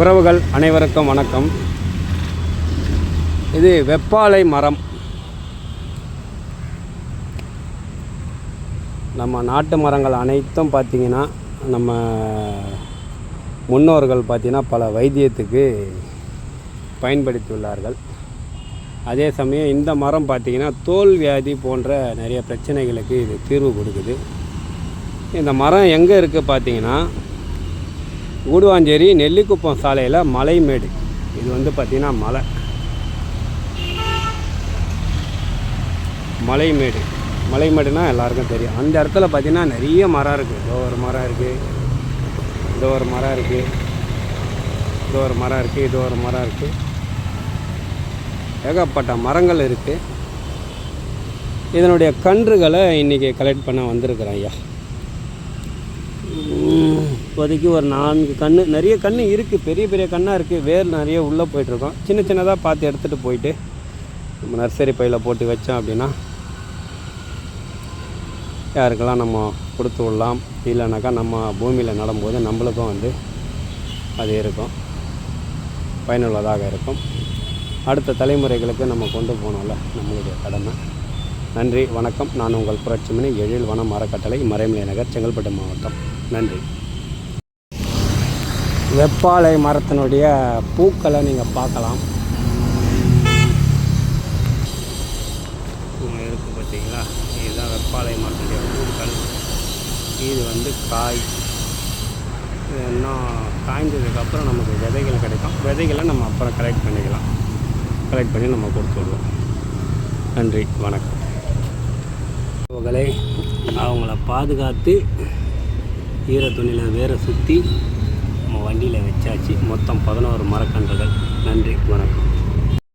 உறவுகள் அனைவருக்கும் வணக்கம். இது வெப்பாலை மரம். நம்ம நாட்டு மரங்கள் அனைத்தும் பார்த்திங்கன்னா நம்ம முன்னோர்கள் பார்த்திங்கன்னா பல வைத்தியத்துக்கு பயன்படுத்தியுள்ளார்கள். அதே சமயம் இந்த மரம் பார்த்திங்கன்னா தோல் வியாதி போன்ற நிறைய பிரச்சனைகளுக்கு இது தீர்வு கொடுக்குது. இந்த மரம் எங்கே இருக்குது பார்த்திங்கன்னா கூடுவாஞ்சேரி நெல்லிக்குப்பம் சாலையில் மலைமேடு. இது வந்து பார்த்திங்கன்னா மலை. மலைமேடு. மலைமேடுனா எல்லாருக்கும் தெரியும். அந்த இடத்துல பார்த்திங்கன்னா நிறைய மரம் இருக்குது இதோ ஒரு மரம் இருக்குது இதோ ஒரு மரம் இருக்குது இதோ ஒரு மரம் இருக்குது இதோ ஒரு மரம் இருக்குது ஏகப்பட்ட மரங்கள் இருக்குது இதனுடைய கன்றுகளை இன்றைக்கி கலெக்ட் பண்ண வந்திருக்கிறேன் ஐயா. இப்போதைக்கு ஒரு நான்கு கண் நிறைய கன்று இருக்குது பெரிய பெரிய கண்ணாக இருக்குது வேர் நிறைய உள்ளே போயிட்டுருக்கோம். சின்ன சின்னதாக பார்த்து எடுத்துகிட்டு போயிட்டு நம்ம நர்சரி பையில் போட்டு வச்சோம் அப்படின்னா யாருக்கெல்லாம் நம்ம கொடுத்து விடலாம் இல்லைனாக்கா நம்ம பூமியில் நடும்போது நம்மளுக்கும் வந்து அது இருக்கும் பயனுள்ளதாக இருக்கும். அடுத்த தலைமுறைகளுக்கு நம்ம கொண்டு போகணும்ல நம்மளுடைய கடமை. நன்றி வணக்கம். நான் உங்கள் புரட்சிமணி எழில் வனம் அறக்கட்டளை மறைமலை நகர் செங்கல்பட்டு மாவட்டம். நன்றி. வெப்பாலை மரத்தினுடைய பூக்களை நீங்கள் பார்க்கலாம். இருக்குது பார்த்தீங்களா இதுதான் வெப்பாலை மரத்தினுடைய பூக்கள். இது வந்து காய். இது இன்னும் நமக்கு விதைகள் கிடைக்கும். விதைகளை நம்ம அப்புறம் கலெக்ட் பண்ணிக்கலாம். கலெக்ட் பண்ணி நம்ம கொடுத்து விடுவோம். நன்றி வணக்கம். உங்களை அவங்கள பாதுகாத்து ஈர துணியில் வேற சுற்றி நம்ம வண்டியில் வச்சாச்சு. மொத்தம் பதினோரு மரக்கன்றுகள். நன்றி. வணக்கம்.